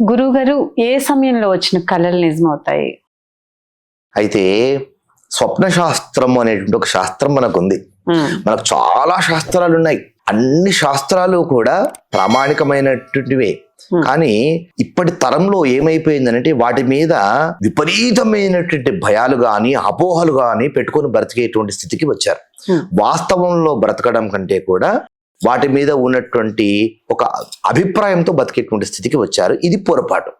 గురువు గారు ఏ సమయంలో వచ్చిన కళలు నిజమవుతాయి? అయితే స్వప్న శాస్త్రం అనేటువంటి ఒక శాస్త్రం మనకు ఉంది మనకు చాలా శాస్త్రాలు ఉన్నాయి అన్ని శాస్త్రాలు కూడా ప్రామాణికమైనటువంటివే. కానీ ఇప్పటి తరంలో ఏమైపోయిందనంటే వాటి మీద విపరీతమైనటువంటి భయాలు గాని అపోహలు గాని పెట్టుకొని బ్రతికేటువంటి స్థితికి వచ్చారు. వాస్తవంలో బ్రతకడం కంటే కూడా వాటి మీద ఉన్నటువంటి ఒక అభిప్రాయంతో బతికేటువంటి స్థితికి వచ్చారు. ఇది పొరపాటు.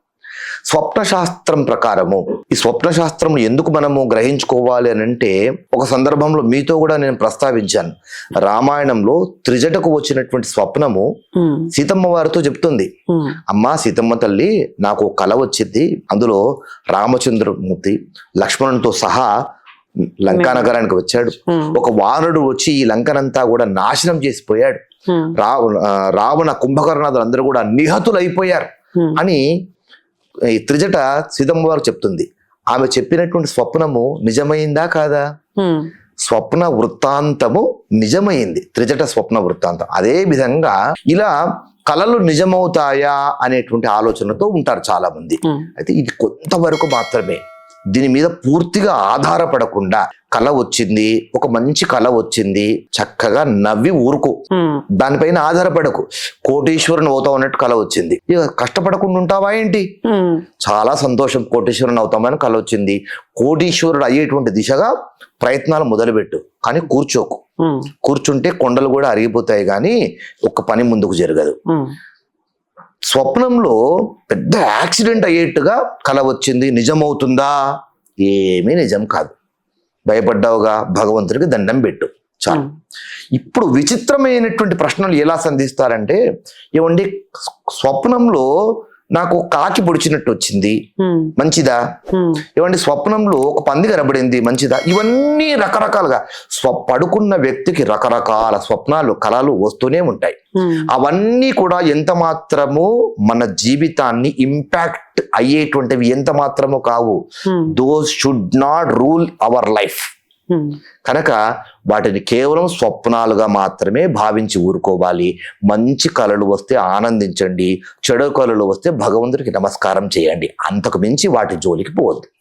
స్వప్న శాస్త్రం ప్రకారము ఈ స్వప్న శాస్త్రం ఎందుకు మనము గ్రహించుకోవాలి అని అంటే ఒక సందర్భంలో మీతో కూడా నేను ప్రస్తావించాను. రామాయణంలో త్రిజటకు వచ్చినటువంటి స్వప్నము సీతమ్మ వారితో చెప్తుంది. అమ్మా సీతమ్మ తల్లి నాకు కల వచ్చింది. అందులో రామచంద్రమూర్తి లక్ష్మణునితో సహా లంకా నగరానికి వచ్చాడు ఒక వానరుడు వచ్చి ఈ లంకనంతా కూడా నాశనం చేసిపోయాడు. ఉమ్, రావ ఆ, రావణ కుంభకర్ణాదులు అందరూ కూడా నిహతులైపోయారు ఉమ్, అని ఈ త్రిజట సీతమ్మ వారు చెప్తుంది. ఆమె చెప్పినటువంటి స్వప్నము నిజమైందా కాదా? స్వప్న వృత్తాంతము నిజమైంది. త్రిజట స్వప్న వృత్తాంతం. అదే విధంగా ఇలా కళలు నిజమవుతాయా అనేటువంటి ఆలోచనతో ఉంటారు చాలా మంది అయితే ఇది కొంతవరకు మాత్రమే. దీని మీద పూర్తిగా ఆధారపడకుండా కళ వచ్చింది ఒక మంచి కళ వచ్చింది చక్కగా నవ్వి ఊరుకో. దానిపైన ఆధారపడకు. కోటీశ్వరుని అవుతావు అన్నట్టు కళ వచ్చింది. ఇక కష్టపడకుండా ఉంటావా ఏంటి? చాలా సంతోషం కోటీశ్వరుని అవుతామని కళ వచ్చింది. కోటీశ్వరుడు అయ్యేటువంటి దిశగా ప్రయత్నాలు మొదలుపెట్టు కానీ కూర్చోకు. కూర్చుంటే కొండలు కూడా అరిగిపోతాయి కానీ ఒక్క పని ముందుకు జరగదు. స్వప్నంలో పెద్ద యాక్సిడెంట్ అయ్యేట్టుగా కల వచ్చింది నిజమవుతుందా? ఏమీ నిజం కాదు. భయపడ్డావుగా భగవంతుడికి దండం పెట్టు. చాలు. ఇప్పుడు విచిత్రమైనటువంటి ప్రశ్నలు ఎలా సంధిస్తారంటే ఏమండి స్వప్నంలో నాకు కాకి పొడిచినట్టు వచ్చింది. మంచిదా? ఏమండి స్వప్నంలో ఒక పంది కనబడింది. మంచిదా? ఇవన్నీ రకరకాలుగా. స్వ పడుకున్న వ్యక్తికి రకరకాల స్వప్నాలు కళలు వస్తూనే ఉంటాయి. అవన్నీ కూడా ఎంత మాత్రము మన జీవితాన్ని ఇంపాక్ట్ అయ్యేటువంటివి ఎంత మాత్రము కావు. Those should not rule our life. కనుక వాటిని కేవలం స్వప్నాలుగా మాత్రమే భావించి ఊరుకోవాలి. మంచి కళలు వస్తే ఆనందించండి. చెడు కళలు వస్తే భగవంతుడికి నమస్కారం చేయండి. అంతకు మించి వాటి జోలికి పోవద్దు.